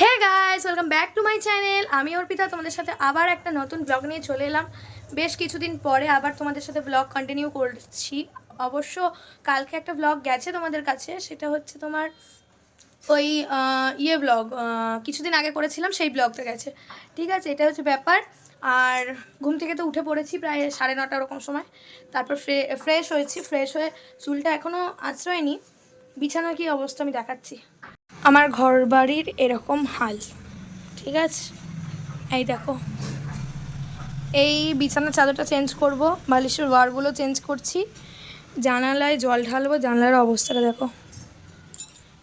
Hey guys welcome back to my channel আমি অর্পিতা, তোমাদের সাথে আবার একটা নতুন ব্লগ নিয়ে চলে এলাম। বেশ কিছুদিন পরে আবার তোমাদের সাথে ব্লগ কন্টিনিউ করছি। অবশ্য কালকে একটা ব্লগ গেছে তোমাদের কাছে, সেটা হচ্ছে তোমার ওই ইয়ে ব্লগ কিছুদিন আগে করেছিলাম, সেই ব্লগটা গেছে। ঠিক আছে, এটা হচ্ছে ব্যাপার। আর ঘুম থেকে তো উঠে পড়েছি প্রায় সাড়ে নটা ওরকম সময়। তারপর ফ্রেশ হয়েছি ফ্রেশ হয়ে চুলটা এখনও আশ্রয়নি বিছানার কি অবস্থা আমি দেখাচ্ছি। আমার ঘর বাড়ির এরকম হাল, ঠিক আছে এই দেখো, এই বিছানার চাদরটা চেঞ্জ করব, বালিশের ওয়ারগুলো চেঞ্জ করছি, জানালায় জল ঢালবো, জানলার অবস্থাটা দেখো,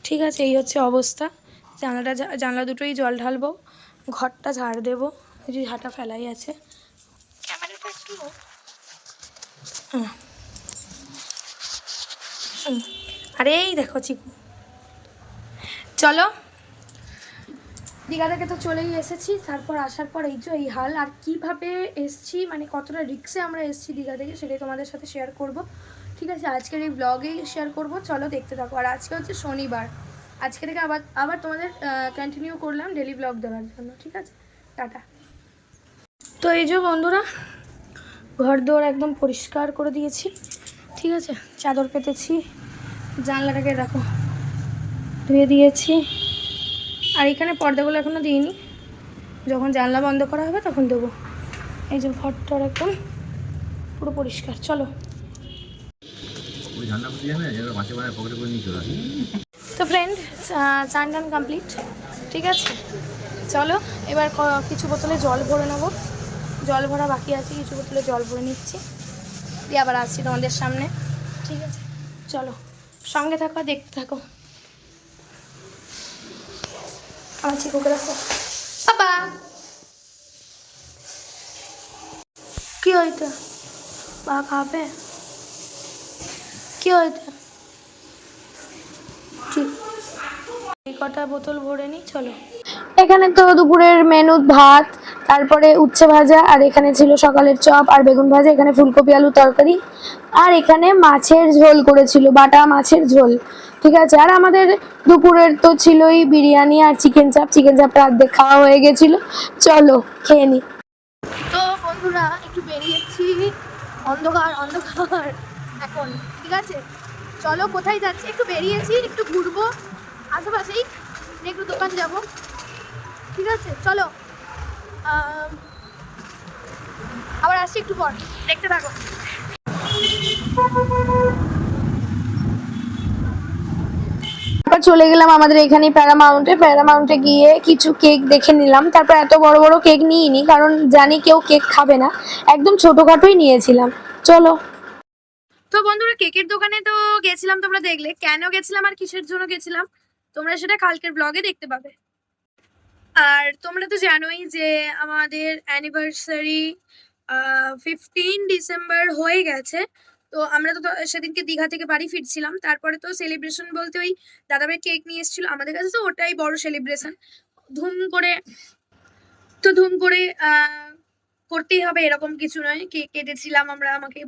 ঠিক আছে এই হচ্ছে অবস্থা, জানলাটা জানলা দুটোই জল ঢালবো, ঘরটা ঝাড় দেবো যে ঝাঁটা ফেলাই আছে। আরে এই দেখো চিকু চলো। দীঘা থেকে তো চলেই এসেছি, তারপর আসার পর এই যে এই হাল, আর কীভাবে এসছি মানে কতটা রিক্সে আমরা এসেছি দীঘা থেকে সেটাই তোমাদের সাথে শেয়ার করব। ঠিক আছে, আজকের এই ব্লগেই শেয়ার করব, চলো দেখতে থাকো। আর আজকে হচ্ছে শনিবার, আজকে থেকে আবার আবার তোমাদের কন্টিনিউ করলাম ডেলি ব্লগ দেওয়ার জন্য, ঠিক আছে? টাটা। তো এই যে বন্ধুরা ঘর দোর একদম পরিষ্কার করে দিয়েছি, ঠিক আছে? চাদর পেতেছি, জানলাটাকে দেখো। ধুয়ে দিয়েছি। আর এখানে পর্দাগুলো এখনও দিইনি। যখন জানলা বন্ধ করা হবে তখন দেবো। এই যে ঘরটার একদম পুরো পরিষ্কার, চলো। তো ফ্রেন্ড চান টান কমপ্লিট ঠিক আছে? চলো, এবার কিছু বোতলে জল ভরে নেব। জল ভরা বাকি আছে, কিছু বোতলে জল ভরে নিচ্ছি। দিয়ে আবার আসছি তোমাদের সামনে, ঠিক আছে? চলো, সঙ্গে থাকো দেখতে থাকো। আমার চিকুকে রাখো। বাবা কি হইতো বা খাবে? কি হইতো কটা বোতল ভরে নিই চলো। এখানে তো দুপুরের মেনু ভাত তারপরে উচ্ছে ভাজা, আর এখানে ছিল সকালের চপ আর বেগুন ভাজা, এখানে ফুলকপি আলু তরকারি। আর এখানে মাছের ঝোল করেছিল, বাটা মাছের ঝোল, ঠিক আছে? আর আমাদের দুপুরের তো ছিলই বিরিয়ানি আর চিকেন চাপ, চিকেন চাপটা অর্ধেক খাওয়া হয়ে গেছিল। চলো, খেয়ে নি। তো বন্ধুরা, একটু বেরিয়েছি। অন্ধকার অন্ধকার, এখন, ঠিক আছে? চলো, কোথায় যাচ্ছি? একটু বেরিয়েছি, একটু ঘুরবো। আশেপাশেই, একটু দোকান যাব। ঠিক আছে? চলো। আবার আসছি একটু পর। দেখতে থাকো। চলে গেলাম আমাদের এখানে প্যারামাউন্টে। প্যারামাউন্টে গিয়ে কিছু কেক দেখে নিলাম। তারপর এত বড় বড় কেক নিইনি, কারণ জানি কেউ কেক খাবে না। একদম ছোটোখাটোই নিয়েছিলাম। চলো। তো বন্ধুরা, কেকের দোকানে তো গেছিলাম তোমরা দেখলে। কেন গেছিলাম আর কিসের জন্য গেছিলাম? তোমরা সেটা কালকের ব্লগে দেখতে পাবে। আর তোমরা তো জানোই যে আমাদের অ্যানিভার্সারি ফিফটিন ডিসেম্বর হয়ে গেছে। তো আমরা তো সেদিনকে দীঘা থেকে বাড়ি ফিরছিলাম। তারপরে তো সেলিব্রেশন বলতে ওই দাদাভাই কেক নিয়ে এসেছিল। আমাদের কাছে তো ওটাই বড় সেলিব্রেশন ধুম করে, তো ধুম করে করতেই হবে, এরকম কিছু নয়। কেক কেটেছিলাম আমরা, আমাকে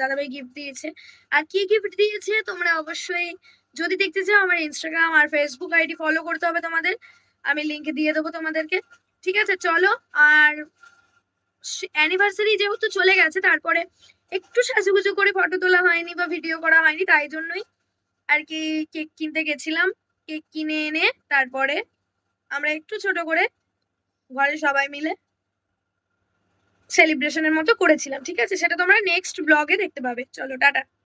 দাদাভাই গিফট দিয়েছে। আর কি গিফট দিয়েছে তোমরা অবশ্যই যদি দেখতে চাও, আমার ইনস্টাগ্রাম আর ফেসবুক আইডি ফলো করতে হবে তোমাদের। আমি লিংক দিয়ে দেবো তোমাদেরকে। ঠিক আছে, চলো। আর অ্যানিভার্সারি যেহেতু চলে গেছে, তারপরে একটু সাজুগুজু করে ফটো তোলা হয়নি বা ভিডিও করা হয়নি, তাই জন্যই আর কি কেক কিনতে গেছিলাম। কেক কিনে এনে তারপরে আমরা একটু ছোট করে ঘরে সবাই মিলে সেলিব্রেশনের মতো করেছিলাম। ঠিক আছে, সেটা তোমরা নেক্সট ব্লগে দেখতে পাবে। চলো, টাটা।